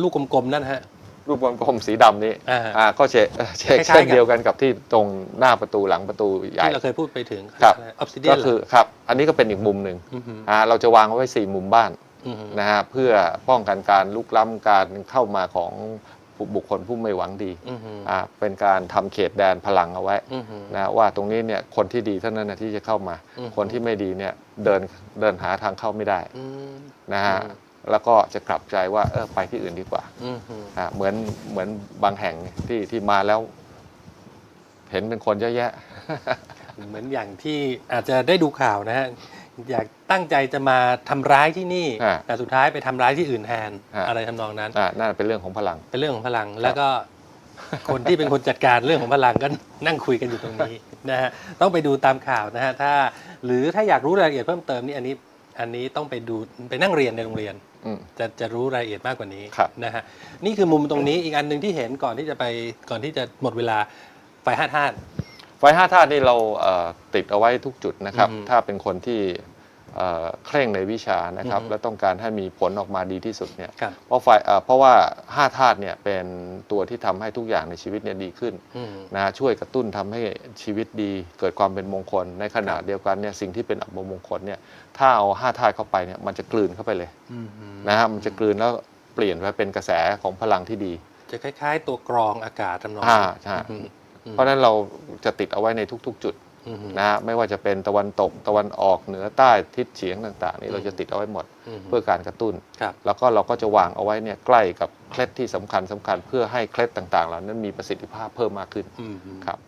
ลูกกลมๆนั่นฮะ รูปวงกลมสีดำนี้อ่าอ่าก็เชกเชกคล้ายๆเช่นเดียวกันกับที่ตรงหน้าประตูหลังประตูใหญ่ ที่เราเคยพูดไปถึงครับ ออฟซิเดียก็นคือครับ อันนี้ก็เป็นอีกมุมหนึ่งอือหืออ่าเราจะวางไว้สี่มุมบ้านอือหือนะฮะเพื่อป้องกันการลุกล้ำการเข้ามาของบุคคลผู้ไม่หวังดีอือหืออ่าเป็นการทำเขตแดนพลังเอาไว้อือหือนะว่าตรงนี้เนี่ยคนที่ดีเท่านั้นนะที่จะเข้ามาอืมคนที่ไม่ดีเนี่ยเดินเดินหาทางเข้าไม่ได้อืมนะฮะอืม แล้วก็จะกลับใจว่าเออไปที่อื่นดีกว่าอือหืออ่าเหมือนเหมือนบางแห่งที่ที่มาแล้ว เห็นเป็นคนเยอะแยะ เหมือนอย่างที่อาจจะได้ดูข่าวนะฮะอยากตั้งใจจะมาทำร้ายที่นี่อ่าแต่สุดท้ายไปทำร้ายที่อื่นแทนอ่าอะไรทำนองนั้นอ่านั่นเป็นเรื่องของพลัง เป็นเรื่องของพลังแล้วก็คนที่เป็นคนจัดการเรื่องของพลังก็นั่งคุยกันอยู่ตรงนี้นะฮะต้องไปดูตามข่าวนะฮะถ้า หรือถ้าอยากรู้รายละเอียดเพิ่มเติมนี่อันนี้ อันนี้ต้องไปดูไปนั่งเรียนในโรงเรียน อืม จะจะรู้รายละเอียดมากกว่านี้ครับ นะฮะนี่คือมุมตรงนี้อีกอันหนึ่งที่เห็นก่อนที่จะไปก่อนที่จะหมดเวลาไฟห้าท่านไฟห้าธาตุนี่เราเอ่อติดเอาไว้ทุกจุดนะครับ อือฮึถ้าเป็นคนที่ เอ่อเคร่งในวิชานะครับอือฮึและต้องการให้มีผลออกมาดีที่สุดเนี่ยครับเพราะไฟเอ่อเพราะว่าห้าธาตุเนี่ยเป็นตัวที่ทำให้ทุกอย่างในชีวิตเนี่ยดีขึ้นอืมนะฮะช่วยกระตุ้นทำให้ชีวิตดีเกิดความเป็นมงคล ในขณะครับเดียวกันเนี่ยสิ่งที่เป็นอัปมงคลเนี่ยถ้าเอาห้าธาตุเข้าไปเนี่ยมันจะกลืนเข้าไปเลยอืมอืมนะฮะมันจะกลืนแล้วเปลี่ยนไปเป็นกระแสของพลังที่ดี จะคล้าย ๆ ตัวกรองอากาศทำนองอ่านั้นใช่อืมอืมเพราะฉะนั้นเราจะติดเอาไว้ในทุก ๆ จุดอืม นะฮะไม่ว่าจะเป็นตะวันตกตะวันออกเหนือใต้ทิศเฉียงต่าง ๆ นี่เราจะติดเอาไว้หมดมเพื่อการกระตุ้นครับแล้วก็เราก็จะวางเอาไว้เนี่ยใกล้กับเคล็ดที่สำคัญสำคัญเพื่อให้เคล็ดต่างๆเหล่านั้นมีประสิทธิภาพเพิ่มมากขึ้นอืมอืมครับ